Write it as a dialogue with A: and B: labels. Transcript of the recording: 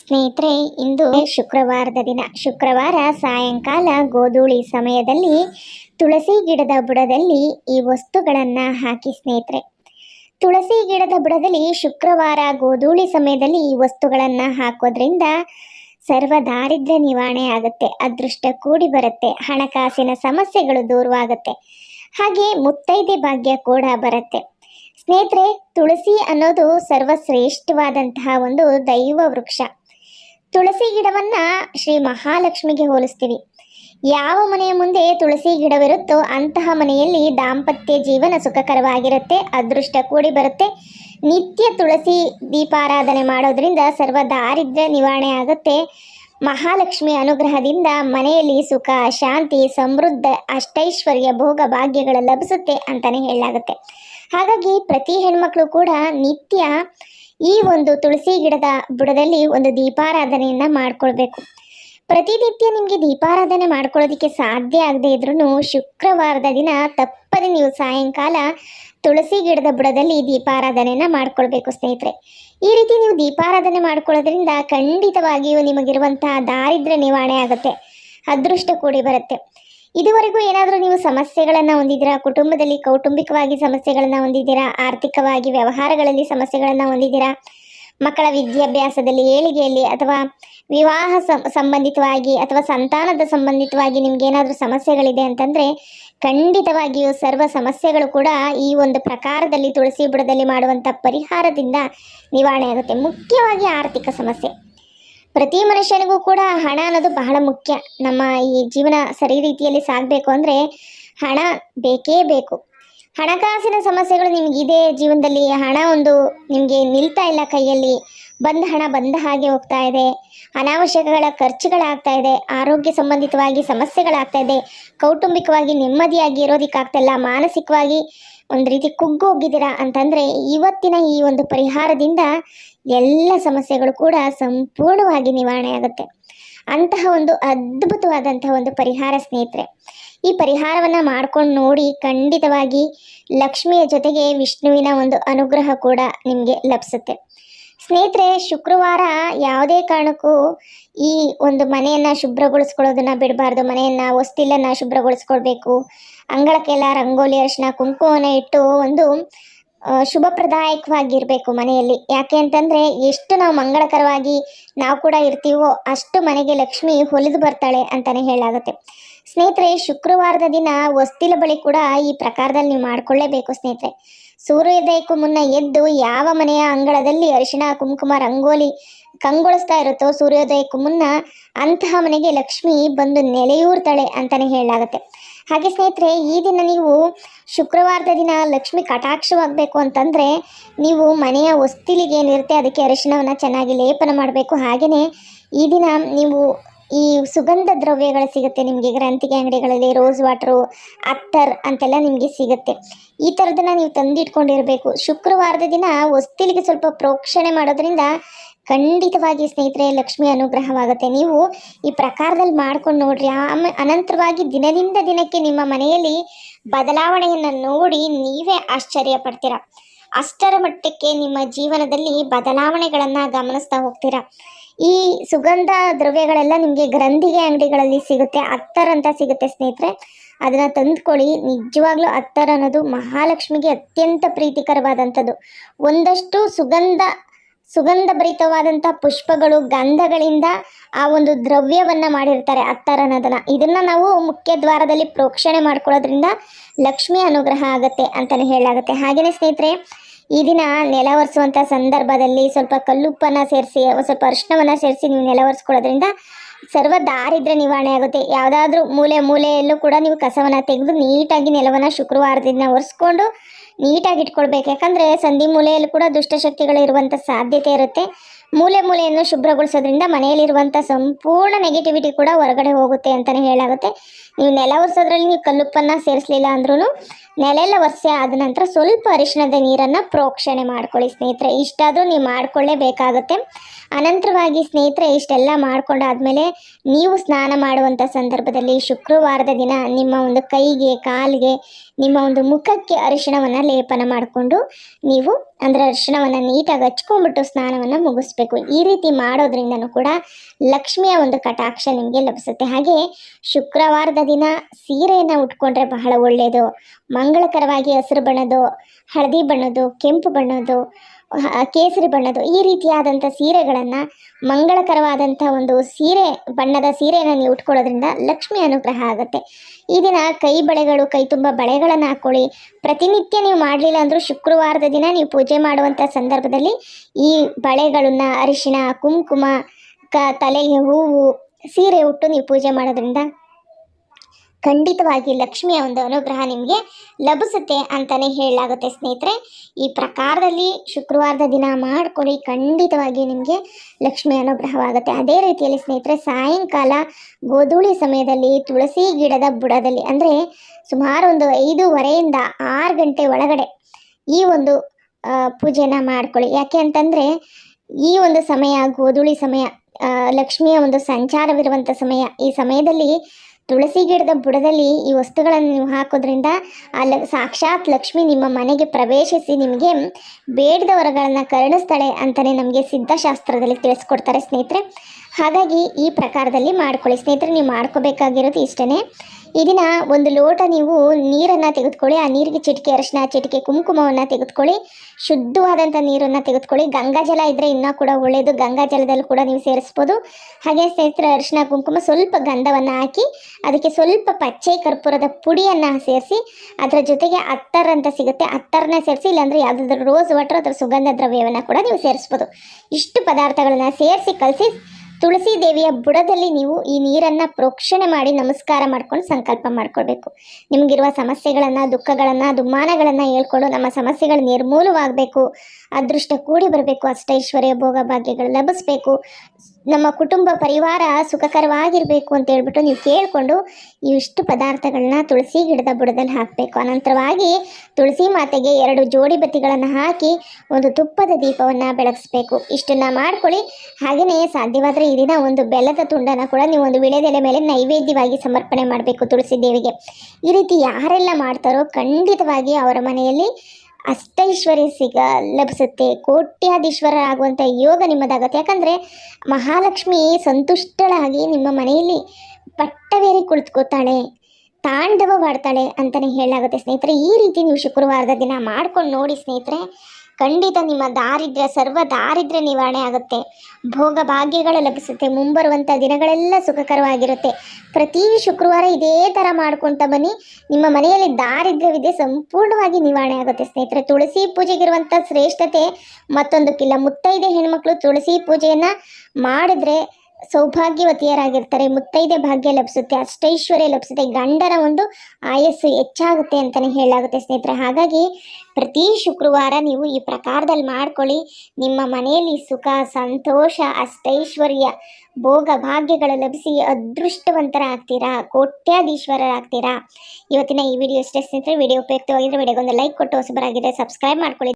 A: ಸ್ನೇಹಿತರೆ, ಇಂದು ಶುಕ್ರವಾರದ ದಿನ. ಶುಕ್ರವಾರ ಸಾಯಂಕಾಲ ಗೋಧೂಳಿ ಸಮಯದಲ್ಲಿ ತುಳಸಿ ಗಿಡದ ಬುಡದಲ್ಲಿ ಈ ವಸ್ತುಗಳನ್ನು ಹಾಕಿ ಸ್ನೇಹಿತರೆ. ತುಳಸಿ ಗಿಡದ ಬುಡದಲ್ಲಿ ಶುಕ್ರವಾರ ಗೋಧೂಳಿ ಸಮಯದಲ್ಲಿ ಈ ವಸ್ತುಗಳನ್ನು ಹಾಕೋದ್ರಿಂದ ಸರ್ವ ದಾರಿದ್ರ್ಯ ನಿವಾರಣೆ ಆಗುತ್ತೆ, ಅದೃಷ್ಟ ಕೂಡಿ ಬರುತ್ತೆ, ಹಣಕಾಸಿನ ಸಮಸ್ಯೆಗಳು ದೂರವಾಗುತ್ತೆ, ಹಾಗೆ ಮುತ್ತೈದೆ ಭಾಗ್ಯ ಕೂಡ ಬರುತ್ತೆ. ಸ್ನೇಹಿತರೆ, ತುಳಸಿ ಅನ್ನೋದು ಸರ್ವಶ್ರೇಷ್ಠವಾದಂತಹ ಒಂದು ದೈವ ವೃಕ್ಷ. ತುಳಸಿ ಗಿಡವನ್ನ ಶ್ರೀ ಮಹಾಲಕ್ಷ್ಮಿಗೆ ಹೋಲಿಸ್ತೀವಿ. ಯಾವ ಮನೆಯ ಮುಂದೆ ತುಳಸಿ ಗಿಡವಿರುತ್ತೋ ಅಂತಹ ಮನೆಯಲ್ಲಿ ದಾಂಪತ್ಯ ಜೀವನ ಸುಖಕರವಾಗಿರುತ್ತೆ, ಅದೃಷ್ಟ ಕೂಡಿ ಬರುತ್ತೆ. ನಿತ್ಯ ತುಳಸಿ ದೀಪಾರಾಧನೆ ಮಾಡೋದ್ರಿಂದ ಸರ್ವ ದಾರಿದ್ರ್ಯ ನಿವಾರಣೆ ಆಗುತ್ತೆ. ಮಹಾಲಕ್ಷ್ಮಿ ಅನುಗ್ರಹದಿಂದ ಮನೆಯಲ್ಲಿ ಸುಖ, ಶಾಂತಿ, ಸಮೃದ್ಧ, ಅಷ್ಟೈಶ್ವರ್ಯ ಭೋಗ ಭಾಗ್ಯಗಳು ಲಭಿಸುತ್ತೆ ಅಂತಾನೆ ಹೇಳಲಾಗುತ್ತೆ. ಹಾಗಾಗಿ ಪ್ರತಿ ಹೆಣ್ಮಕ್ಳು ಕೂಡ ನಿತ್ಯ ಈ ಒಂದು ತುಳಸಿ ಗಿಡದ ಬುಡದಲ್ಲಿ ಒಂದು ದೀಪಾರಾಧನೆಯನ್ನ ಮಾಡ್ಕೊಳ್ಬೇಕು. ಪ್ರತಿನಿತ್ಯ ನಿಮಗೆ ದೀಪಾರಾಧನೆ ಮಾಡ್ಕೊಳ್ಳೋದಕ್ಕೆ ಸಾಧ್ಯ ಆಗದೆ ಇದ್ರೂ ಶುಕ್ರವಾರದ ದಿನ ತಪ್ಪದೆ ನೀವು ಸಾಯಂಕಾಲ ತುಳಸಿ ಗಿಡದ ಬುಡದಲ್ಲಿ ದೀಪಾರಾಧನೆಯನ್ನ ಮಾಡ್ಕೊಳ್ಬೇಕು ಸ್ನೇಹಿತರೆ. ಈ ರೀತಿ ನೀವು ದೀಪಾರಾಧನೆ ಮಾಡ್ಕೊಳ್ಳೋದ್ರಿಂದ ಖಂಡಿತವಾಗಿಯೂ ನಿಮಗಿರುವಂತಹ ದಾರಿದ್ರ್ಯ ನಿವಾರಣೆ ಆಗುತ್ತೆ. ಅದೃಷ್ಟ ಕೂಡಿ ಬರುತ್ತೆ. ಇದುವರೆಗೂ ಏನಾದರೂ ನೀವು ಸಮಸ್ಯೆಗಳನ್ನು ಹೊಂದಿದ್ದೀರಾ? ಕುಟುಂಬದಲ್ಲಿ ಕೌಟುಂಬಿಕವಾಗಿ ಸಮಸ್ಯೆಗಳನ್ನು ಹೊಂದಿದ್ದೀರಾ? ಆರ್ಥಿಕವಾಗಿ ವ್ಯವಹಾರಗಳಲ್ಲಿ ಸಮಸ್ಯೆಗಳನ್ನು ಹೊಂದಿದ್ದೀರಾ? ಮಕ್ಕಳ ವಿದ್ಯಾಭ್ಯಾಸದಲ್ಲಿ ಏಳಿಗೆಯಲ್ಲಿ ಅಥವಾ ವಿವಾಹ ಸಂಬಂಧಿತವಾಗಿ ಅಥವಾ ಸಂತಾನದ ಸಂಬಂಧಿತವಾಗಿ ನಿಮ್ಗೆ ಏನಾದರೂ ಸಮಸ್ಯೆಗಳಿದೆ ಅಂತಂದರೆ ಖಂಡಿತವಾಗಿಯೂ ಸರ್ವ ಸಮಸ್ಯೆಗಳು ಕೂಡ ಈ ಒಂದು ಪ್ರಕಾರದಲ್ಲಿ ತುಳಸಿ ಬುಡದಲ್ಲಿ ಮಾಡುವಂಥ ಪರಿಹಾರದಿಂದ ನಿವಾರಣೆ ಆಗುತ್ತೆ. ಮುಖ್ಯವಾಗಿ ಆರ್ಥಿಕ ಸಮಸ್ಯೆ. ಪ್ರತಿ ಮನುಷ್ಯನಿಗೂ ಕೂಡ ಹಣ ಅನ್ನೋದು ಬಹಳ ಮುಖ್ಯ. ನಮ್ಮ ಈ ಜೀವನ ಸರಿ ರೀತಿಯಲ್ಲಿ ಸಾಗಬೇಕು ಅಂದರೆ ಹಣ ಬೇಕೇ ಬೇಕು. ಹಣಕಾಸಿನ ಸಮಸ್ಯೆಗಳು ನಿಮಗಿದೆ ಜೀವನದಲ್ಲಿ. ಹಣ ಒಂದು ನಿಮಗೆ ನಿಲ್ತಾ ಇಲ್ಲ ಕೈಯಲ್ಲಿ. ಬಂದ ಹಣ ಬಂದ ಹಾಗೆ ಹೋಗ್ತಾ ಇದೆ. ಅನಾವಶ್ಯಕಗಳ ಖರ್ಚುಗಳಾಗ್ತಾ ಇದೆ. ಆರೋಗ್ಯ ಸಂಬಂಧಿತವಾಗಿ ಸಮಸ್ಯೆಗಳಾಗ್ತಾ ಇದೆ. ಕೌಟುಂಬಿಕವಾಗಿ ನೆಮ್ಮದಿಯಾಗಿ ಇರೋದಕ್ಕಾಗ್ತಾ ಇಲ್ಲ. ಮಾನಸಿಕವಾಗಿ ಒಂದು ರೀತಿ ಕುಗ್ಗು ಹೋಗಿದ್ದೀರಾ ಅಂತಂದರೆ ಇವತ್ತಿನ ಈ ಒಂದು ಪರಿಹಾರದಿಂದ ಎಲ್ಲ ಸಮಸ್ಯೆಗಳು ಕೂಡ ಸಂಪೂರ್ಣವಾಗಿ ನಿವಾರಣೆ ಆಗುತ್ತೆ. ಅಂತಹ ಒಂದು ಅದ್ಭುತವಾದಂತಹ ಒಂದು ಪರಿಹಾರ ಸ್ನೇಹಿತರೆ, ಈ ಪರಿಹಾರವನ್ನು ಮಾಡ್ಕೊಂಡು ನೋಡಿ ಖಂಡಿತವಾಗಿ ಲಕ್ಷ್ಮಿಯ ಜೊತೆಗೆ ವಿಷ್ಣುವಿನ ಒಂದು ಅನುಗ್ರಹ ಕೂಡ ನಿಮಗೆ ಲಭಿಸುತ್ತೆ. ಸ್ನೇಹಿತರೆ, ಶುಕ್ರವಾರ ಯಾವುದೇ ಕಾರಣಕ್ಕೂ ಈ ಒಂದು ಮನೆಯನ್ನು ಶುಭ್ರಗೊಳಿಸ್ಕೊಳ್ಳೋದನ್ನು ಬಿಡಬಾರ್ದು, ಮನೆಯನ್ನು, ಹೊಸ್ತಿಲನ್ನು ಶುಭ್ರಗೊಳಿಸ್ಕೊಳ್ಬೇಕು ಅಂಗಳಕ್ಕೆಲ್ಲ ರಂಗೋಲಿ ಅರಿಶಿನ ಕುಂಕುಮನ ಇಟ್ಟು ಒಂದು ಶುಭ ಶುಭಪ್ರದಾಯಕವಾಗಿರಬೇಕು ಮನೆಯಲ್ಲಿ. ಯಾಕೆ ಅಂತಂದರೆ ಎಷ್ಟು ನಾವು ಮಂಗಳಕರವಾಗಿ ನಾವು ಕೂಡ ಇರ್ತೀವೋ ಅಷ್ಟು ಮನೆಗೆ ಲಕ್ಷ್ಮಿ ಹೊಲಿದು ಬರ್ತಾಳೆ ಅಂತಲೇ ಹೇಳಾಗುತ್ತೆ ಸ್ನೇಹಿತರೆ, ಶುಕ್ರವಾರದ ದಿನ ಹೊಸ್ತಿಲ ಬಳಿ ಕೂಡ ಈ ಪ್ರಕಾರದಲ್ಲಿ ನೀವು ಮಾಡಿಕೊಳ್ಳೇಬೇಕು ಸ್ನೇಹಿತರೆ. ಸೂರ್ಯೋದಯಕ್ಕೂ ಮುನ್ನ ಎದ್ದು ಯಾವ ಮನೆಯ ಅಂಗಳದಲ್ಲಿ ಅರಿಶಿಣ, ಕುಂಕುಮ, ರಂಗೋಲಿ ಕಂಗೊಳಿಸ್ತಾ ಇರುತ್ತೋ ಸೂರ್ಯೋದಯಕ್ಕೂ ಮುನ್ನ ಅಂತಹ ಮನೆಗೆ ಲಕ್ಷ್ಮಿ ಬಂದು ನೆಲೆಯೂರ್ತಾಳೆ ಅಂತಲೇ ಹೇಳಲಾಗುತ್ತೆ. ಹಾಗೆ ಸ್ನೇಹಿತರೆ, ಈ ದಿನ ನೀವು ಶುಕ್ರವಾರದ ದಿನ ಲಕ್ಷ್ಮಿ ಕಟಾಕ್ಷವಾಗಬೇಕು ಅಂತಂದರೆ ನೀವು ಮನೆಯ ಹೊಸ್ತಿಲಿಗೆ ಏನಿರುತ್ತೆ ಅದಕ್ಕೆ ಅರಿಶಿಣವನ್ನು ಚೆನ್ನಾಗಿ ಲೇಪನ ಮಾಡಬೇಕು. ಹಾಗೆಯೇ ಈ ದಿನ ನೀವು ಈ ಸುಗಂಧ ದ್ರವ್ಯಗಳು ಸಿಗುತ್ತೆ ನಿಮಗೆ, ಗ್ರಂಥಿಗೆ, ಅಂಗಡಿಗಳಲ್ಲಿ ರೋಸ್ ವಾಟ್ರು ಅತ್ತರ್ ಅಂತೆಲ್ಲ ನಿಮಗೆ ಸಿಗುತ್ತೆ. ಈ ಥರದನ್ನ ನೀವು ತಂದಿಟ್ಕೊಂಡಿರಬೇಕು. ಶುಕ್ರವಾರದ ದಿನ ಹೊಸ್ತಿಲಿಗೆ ಸ್ವಲ್ಪ ಪ್ರೋಕ್ಷಣೆ ಮಾಡೋದ್ರಿಂದ ಖಂಡಿತವಾಗಿ ಸ್ನೇಹಿತರೆ, ಲಕ್ಷ್ಮಿ ಅನುಗ್ರಹವಾಗುತ್ತೆ. ನೀವು ಈ ಪ್ರಕಾರದಲ್ಲಿ ಮಾಡ್ಕೊಂಡು ನೋಡ್ರಿ. ಆಮ ಅನಂತರವಾಗಿ ದಿನದಿಂದ ದಿನಕ್ಕೆ ನಿಮ್ಮ ಮನೆಯಲ್ಲಿ ಬದಲಾವಣೆಯನ್ನು ನೋಡಿ ನೀವೇ ಆಶ್ಚರ್ಯ ಪಡ್ತೀರಾ. ಅಷ್ಟರ ಮಟ್ಟಕ್ಕೆ ನಿಮ್ಮ ಜೀವನದಲ್ಲಿ ಬದಲಾವಣೆಗಳನ್ನು ಗಮನಿಸ್ತಾ ಹೋಗ್ತೀರಾ. ಈ ಸುಗಂಧ ದ್ರವ್ಯಗಳೆಲ್ಲ ನಿಮಗೆ ಗ್ರಂಥಿಗೆ ಅಂಗಡಿಗಳಲ್ಲಿ ಸಿಗುತ್ತೆ. ಅತ್ತರ ಅಂತ ಸಿಗುತ್ತೆ ಸ್ನೇಹಿತರೆ. ಅದನ್ನ ತಂದ್ಕೊಳ್ಳಿ. ನಿಜವಾಗ್ಲೂ ಹತ್ತರ ಅನ್ನೋದು ಮಹಾಲಕ್ಷ್ಮಿಗೆ ಅತ್ಯಂತ ಪ್ರೀತಿಕರವಾದಂಥದ್ದು. ಒಂದಷ್ಟು ಸುಗಂಧ ಸುಗಂಧ ಭರಿತವಾದಂಥ ಪುಷ್ಪಗಳು, ಗಂಧಗಳಿಂದ ಆ ಒಂದು ದ್ರವ್ಯವನ್ನ ಮಾಡಿರ್ತಾರೆ ಅತ್ತರ ಅನ್ನೋದನ್ನ ಇದನ್ನ ನಾವು ಮುಖ್ಯ ದ್ವಾರದಲ್ಲಿ ಪ್ರೋಕ್ಷಣೆ ಮಾಡ್ಕೊಳ್ಳೋದ್ರಿಂದ ಲಕ್ಷ್ಮಿ ಅನುಗ್ರಹ ಆಗುತ್ತೆ ಅಂತಾನೆ ಹೇಳಾಗುತ್ತೆ ಹಾಗೇನೆ ಸ್ನೇಹಿತರೆ, ಈ ದಿನ ನೆಲ ಒರೆಸುವಂಥ ಸಂದರ್ಭದಲ್ಲಿ ಸ್ವಲ್ಪ ಕಲ್ಲುಪ್ಪನ್ನು ಸೇರಿಸಿ, ಸ್ವಲ್ಪ ಅರಿಶಿಣವನ್ನು ಸೇರಿಸಿ ನೀವು ನೆಲ ಒರೆಸ್ಕೊಳ್ಳೋದ್ರಿಂದ ಸರ್ವ ದಾರಿದ್ರ್ಯ ನಿವಾರಣೆ ಆಗುತ್ತೆ. ಯಾವುದಾದ್ರೂ ಮೂಲೆ ಮೂಲೆಯಲ್ಲೂ ಕೂಡ ನೀವು ಕಸವನ್ನು ತೆಗೆದು ನೀಟಾಗಿ ನೆಲವನ್ನು ಶುಕ್ರವಾರದಿಂದ ಒರೆಸ್ಕೊಂಡು ನೀಟಾಗಿ ಇಟ್ಕೊಳ್ಬೇಕು. ಯಾಕಂದರೆ ಸಂಧಿ ಮೂಲೆಯಲ್ಲಿ ಕೂಡ ದುಷ್ಟಶಕ್ತಿಗಳು ಇರುವಂಥ ಸಾಧ್ಯತೆ ಇರುತ್ತೆ. ಮೂಲೆ ಮೂಲೆಯನ್ನು ಶುಭ್ರಗೊಳಿಸೋದ್ರಿಂದ ಮನೆಯಲ್ಲಿರುವಂಥ ಸಂಪೂರ್ಣ ನೆಗೆಟಿವಿಟಿ ಕೂಡ ಹೊರಗಡೆ ಹೋಗುತ್ತೆ ಅಂತಲೇ ಹೇಳಾಗುತ್ತೆ ನೀವು ನೆಲ ಒರೆಸೋದ್ರಲ್ಲಿ ನೀವು ಕಲ್ಲುಪ್ಪನ್ನು ಸೇರಿಸಲಿಲ್ಲ ಅಂದ್ರೂ ನೆಲೆಲ್ಲ ಒರೆಸಿ ಆದ ನಂತರ ಸ್ವಲ್ಪ ಅರಿಶಿಣದ ನೀರನ್ನು ಪ್ರೋಕ್ಷಣೆ ಮಾಡ್ಕೊಳ್ಳಿ ಸ್ನೇಹಿತರೆ. ಇಷ್ಟಾದರೂ ನೀವು ಮಾಡ್ಕೊಳ್ಳೇಬೇಕಾಗುತ್ತೆ. ಅನಂತರವಾಗಿ ಸ್ನೇಹಿತರೆ, ಇಷ್ಟೆಲ್ಲ ಮಾಡ್ಕೊಂಡಾದ್ಮೇಲೆ ನೀವು ಸ್ನಾನ ಮಾಡುವಂಥ ಸಂದರ್ಭದಲ್ಲಿ ಶುಕ್ರವಾರದ ದಿನ ನಿಮ್ಮ ಒಂದು ಕೈಗೆ, ಕಾಲಿಗೆ, ನಿಮ್ಮ ಒಂದು ಮುಖಕ್ಕೆ ಅರಿಶಿಣವನ್ನು ಲೇಪನ ಮಾಡಿಕೊಂಡು ನೀವು ಅಂದರೆ ಅರಿಶಿಣವನ್ನು ನೀಟಾಗಿ ಹಚ್ಕೊಂಡ್ಬಿಟ್ಟು ಸ್ನಾನವನ್ನು ಮುಗಿಸ್ಬೇಕು. ಈ ರೀತಿ ಮಾಡೋದ್ರಿಂದನೂ ಕೂಡ ಲಕ್ಷ್ಮಿಯ ಒಂದು ಕಟಾಕ್ಷ ನಿಮಗೆ ಲಭಿಸುತ್ತೆ. ಹಾಗೆ ಶುಕ್ರವಾರದ ದಿನ ಸೀರೆಯನ್ನು ಉಟ್ಕೊಂಡ್ರೆ ಬಹಳ ಒಳ್ಳೆಯದು ಮಂಗಳಕರವಾಗಿ ಹಸಿರು ಬಣ್ಣದ್ದು, ಹಳದಿ ಬಣ್ಣದ್ದು, ಕೆಂಪು ಬಣ್ಣದ್ದು ಕೇಸರಿ ಬಣ್ಣದ್ದು. ಈ ರೀತಿಯಾದಂಥ ಸೀರೆಗಳನ್ನು ಮಂಗಳಕರವಾದಂಥ ಒಂದು ಸೀರೆ, ಬಣ್ಣದ ಸೀರೆಯನ್ನು ನೀವು ಉಟ್ಕೊಳ್ಳೋದ್ರಿಂದ ಲಕ್ಷ್ಮಿ ಅನುಗ್ರಹ ಆಗುತ್ತೆ. ಈ ದಿನ ಕೈ ಬಳೆಗಳು, ಕೈ ತುಂಬ ಬಳೆಗಳನ್ನು ಹಾಕ್ಕೊಳ್ಳಿ ಪ್ರತಿನಿತ್ಯ ನೀವು ಮಾಡಲಿಲ್ಲ ಅಂದರೂ ಶುಕ್ರವಾರದ ದಿನ ನೀವು ಪೂಜೆ ಮಾಡುವಂಥ ಸಂದರ್ಭದಲ್ಲಿ ಈ ಬಳೆಗಳನ್ನು, ಅರಿಶಿಣ, ಕುಂಕುಮ, ಕ, ತಲೆಗೆ ಹೂವು, ಸೀರೆ ಉಟ್ಟು ನೀವು ಪೂಜೆ ಮಾಡೋದ್ರಿಂದ ಖಂಡಿತವಾಗಿ ಲಕ್ಷ್ಮಿಯ ಒಂದು ಅನುಗ್ರಹ ನಿಮಗೆ ಲಭಿಸುತ್ತೆ ಅಂತಲೇ ಹೇಳಲಾಗುತ್ತೆ ಸ್ನೇಹಿತರೆ. ಈ ಪ್ರಕಾರದಲ್ಲಿ ಶುಕ್ರವಾರದ ದಿನ ಮಾಡ್ಕೊಳ್ಳಿ, ಖಂಡಿತವಾಗಿ ನಿಮಗೆ ಲಕ್ಷ್ಮಿ ಅನುಗ್ರಹವಾಗುತ್ತೆ. ಅದೇ ರೀತಿಯಲ್ಲಿ ಸ್ನೇಹಿತರೆ, ಸಾಯಂಕಾಲ ಗೋಧೂಳಿ ಸಮಯದಲ್ಲಿ, ತುಳಸಿ ಗಿಡದ ಬುಡದಲ್ಲಿ, ಅಂದರೆ ಸುಮಾರು ಒಂದು ಐದೂವರೆಯಿಂದ ಆರು ಗಂಟೆ ಒಳಗಡೆ ಈ ಒಂದು ಪೂಜೆನ ಮಾಡ್ಕೊಳ್ಳಿ. ಯಾಕೆ ಅಂತಂದರೆ ಈ ಒಂದು ಸಮಯ, ಗೋಧೂಳಿ ಸಮಯ ಲಕ್ಷ್ಮಿಯ ಒಂದು ಸಂಚಾರವಿರುವಂಥ ಸಮಯ, ಈ ಸಮಯದಲ್ಲಿ ತುಳಸಿ ಗಿಡದ ಬುಡದಲ್ಲಿ ಈ ವಸ್ತುಗಳನ್ನು ನೀವು ಹಾಕೋದ್ರಿಂದ ಆ ಲ, ಸಾಕ್ಷಾತ್ ಲಕ್ಷ್ಮಿ ನಿಮ್ಮ ಮನೆಗೆ ಪ್ರವೇಶಿಸಿ ನಿಮಗೆ ಬೇಡದ ವರಗಳನ್ನು ಕರುಣಿಸ್ತಾಳೆ ಅಂತಲೇ ನಮಗೆ ಸಿದ್ಧಶಾಸ್ತ್ರದಲ್ಲಿ ತಿಳಿಸ್ಕೊಡ್ತಾರೆ ಸ್ನೇಹಿತರೆ. ಹಾಗಾಗಿ ಈ ಪ್ರಕಾರದಲ್ಲಿ ಮಾಡ್ಕೊಳ್ಳಿ. ಸ್ನೇಹಿತರೆ, ನೀವು ಮಾಡ್ಕೋಬೇಕಾಗಿರೋದು ಇಷ್ಟೇ ಇದನ್ನು ದಿನ ಒಂದು ಲೋಟ ನೀವು ನೀರನ್ನು ತೆಗೆದುಕೊಳ್ಳಿ. ಆ ನೀರಿಗೆ ಚಿಟಿಕೆ ಅರಿಶಿನ ಚಿಟಿಕೆ, ಕುಂಕುಮವನ್ನು ತೆಗೆದುಕೊಳ್ಳಿ. ಶುದ್ಧವಾದಂಥ ನೀರನ್ನು ತೆಗೆದುಕೊಳ್ಳಿ. ಗಂಗಾಜಲ ಇದ್ದರೆ ಇನ್ನೂ ಕೂಡ ಒಳ್ಳೆಯದು ಗಂಗಾಜಲದಲ್ಲಿ ಕೂಡ ನೀವು ಸೇರಿಸ್ಬೋದು. ಹಾಗೆ ಸ್ನೇಹಿತರೆ ಅರಿಶಿನ ಕುಂಕುಮ ಸ್ವಲ್ಪ ಗಂಧವನ್ನು ಹಾಕಿ, ಅದಕ್ಕೆ ಸ್ವಲ್ಪ ಪಚ್ಚೆ ಕರ್ಪೂರದ ಪುಡಿಯನ್ನು ಸೇರಿಸಿ, ಅದರ ಜೊತೆಗೆ ಅತ್ತರ್ ಅಂತ ಸಿಗುತ್ತೆ. ಅತ್ತರನ್ನ ಸೇರಿಸಿ, ಇಲ್ಲಾಂದರೆ ಯಾವುದಾದ್ರೂ ರೋಸ್ ವಾಟರ್ ಅಥವಾ ಸುಗಂಧ ದ್ರವ್ಯವನ್ನು ಕೂಡ ನೀವು ಸೇರಿಸ್ಬೋದು. ಇಷ್ಟು ಪದಾರ್ಥಗಳನ್ನು ಸೇರಿಸಿ, ಕಲಸಿ ತುಳಸಿ ದೇವಿಯ ಬುಡದಲ್ಲಿ ನೀವು ಈ ನೀರನ್ನು ಪ್ರೋಕ್ಷಣೆ ಮಾಡಿ ನಮಸ್ಕಾರ ಮಾಡ್ಕೊಂಡು ಸಂಕಲ್ಪ ಮಾಡ್ಕೊಳ್ಬೇಕು. ನಿಮಗಿರುವ ಸಮಸ್ಯೆಗಳನ್ನು, ದುಃಖಗಳನ್ನು, ದುಮ್ಮಾನಗಳನ್ನು ಹೇಳ್ಕೊಂಡು ನಮ್ಮ ಸಮಸ್ಯೆಗಳು ನಿರ್ಮೂಲವಾಗಬೇಕು. ಅದೃಷ್ಟ ಕೂಡಿ ಬರಬೇಕು. ಅಷ್ಟೈಶ್ವರ್ಯ ಭೋಗ ಭಾಗ್ಯಗಳು ಲಭಿಸ್ಬೇಕು. ನಮ್ಮ ಕುಟುಂಬ ಪರಿವಾರ ಸುಖಕರವಾಗಿರಬೇಕು ಅಂತ ಹೇಳ್ಬಿಟ್ಟು ನೀವು ಕೇಳಿಕೊಂಡು ಇವಿಷ್ಟು ಪದಾರ್ಥಗಳನ್ನ ತುಳಸಿ ಗಿಡದ ಬುಡದಲ್ಲಿ ಹಾಕಬೇಕು. ಅನಂತರವಾಗಿ ತುಳಸಿ ಮಾತೆಗೆ ಎರಡು ಜೋಡಿ ಬತ್ತಿಗಳನ್ನು ಹಾಕಿ ಒಂದು ತುಪ್ಪದ ದೀಪವನ್ನು ಬೆಳಗಿಸ್ಬೇಕು. ಇಷ್ಟನ್ನು ಮಾಡ್ಕೊಳ್ಳಿ. ಹಾಗೆಯೇ ಸಾಧ್ಯವಾದರೆ ಈ ದಿನ ಒಂದು ಬೆಲ್ಲದ ತುಂಡನ್ನು ಕೂಡ ನೀವು ಒಂದು ವಿಳೆದೆಲೆ ಮೇಲೆ ನೈವೇದ್ಯವಾಗಿ ಸಮರ್ಪಣೆ ಮಾಡಬೇಕು ತುಳಸಿ ದೇವಿಗೆ. ಈ ರೀತಿ ಯಾರೆಲ್ಲ ಮಾಡ್ತಾರೋ ಖಂಡಿತವಾಗಿ ಅವರ ಮನೆಯಲ್ಲಿ ಅಷ್ಟೈಶ್ವರ್ಯ ಸಿಗ ಲಭಿಸುತ್ತೆ. ಕೋಟ್ಯಾಧೀಶ್ವರ ಆಗುವಂಥ ಯೋಗ ನಿಮ್ಮದಾಗುತ್ತೆ. ಯಾಕಂದರೆ ಮಹಾಲಕ್ಷ್ಮಿ ಸಂತುಷ್ಟಳಾಗಿ ನಿಮ್ಮ ಮನೆಯಲ್ಲಿ ಪಟ್ಟವೇರಿ ಕುಳಿತುಕೋತಾಳೆ, ತಾಂಡವವಾಡ್ತಾಳೆ ಅಂತಲೇ ಹೇಳಲಾಗುತ್ತೆ ಸ್ನೇಹಿತರೆ. ಈ ರೀತಿ ನೀವು ಶುಕ್ರವಾರದ ದಿನ ಮಾಡ್ಕೊಂಡು ನೋಡಿ ಸ್ನೇಹಿತರೆ. ಖಂಡಿತ ನಿಮ್ಮ ದಾರಿದ್ರ್ಯ, ಸರ್ವ ದಾರಿದ್ರ್ಯ ನಿವಾರಣೆ ಆಗುತ್ತೆ. ಭೋಗ ಭಾಗ್ಯಗಳು ಲಭಿಸುತ್ತೆ. ಮುಂಬರುವಂಥ ದಿನಗಳೆಲ್ಲ ಸುಖಕರವಾಗಿರುತ್ತೆ. ಪ್ರತಿ ಶುಕ್ರವಾರ ಇದೇ ಥರ ಮಾಡ್ಕೊಳ್ತಾ ಬನ್ನಿ. ನಿಮ್ಮ ಮನೆಯಲ್ಲಿ ದಾರಿದ್ರ್ಯವಿದೆ, ಸಂಪೂರ್ಣವಾಗಿ ನಿವಾರಣೆ ಆಗುತ್ತೆ ಸ್ನೇಹಿತರೆ. ತುಳಸಿ ಪೂಜೆಗಿರುವಂಥ ಶ್ರೇಷ್ಠತೆ ಮತ್ತೊಂದಕ್ಕಿಲ್ಲ ಮುತ್ತೈದೆ ಹೆಣ್ಮಕ್ಳು ತುಳಸಿ ಪೂಜೆಯನ್ನು ಮಾಡಿದ್ರೆ ಸೌಭಾಗ್ಯವತಿಯರಾಗಿರ್ತಾರೆ, ಮುತ್ತೈದೆ ಭಾಗ್ಯ ಲಭಿಸುತ್ತೆ, ಅಷ್ಟೈಶ್ವರ್ಯ ಲಭಿಸುತ್ತೆ, ಗಂಡನ ಒಂದು ಆಯಸ್ಸು ಹೆಚ್ಚಾಗುತ್ತೆ ಅಂತಲೇ ಹೇಳಲಾಗುತ್ತೆ ಸ್ನೇಹಿತರೆ. ಹಾಗಾಗಿ ಪ್ರತಿ ಶುಕ್ರವಾರ ನೀವು ಈ ಪ್ರಕಾರದಲ್ಲಿ ಮಾಡ್ಕೊಳ್ಳಿ. ನಿಮ್ಮ ಮನೆಯಲ್ಲಿ ಸುಖ, ಸಂತೋಷ, ಅಷ್ಟೈಶ್ವರ್ಯ, ಭೋಗ ಭಾಗ್ಯಗಳು ಲಭಿಸಿ ಅದೃಷ್ಟವಂತರಾಗ್ತೀರಾ ಕೋಟ್ಯಾಧೀಶ್ವರರಾಗ್ತೀರಾ? ಇವತ್ತಿನ ಈ ವಿಡಿಯೋ ಇಷ್ಟೇ ಸ್ನೇಹಿತರೆ. ವಿಡಿಯೋ ಉಪಯುಕ್ತವಾಗಿದ್ದರೆ ವಿಡಿಯೋಗೊಂದು ಲೈಕ್ ಕೊಟ್ಟು ಹೊಸಬರಾಗಿದ್ದರೆ ಸಬ್ಸ್ಕ್ರೈಬ್ ಮಾಡ್ಕೊಳ್ಳಿ.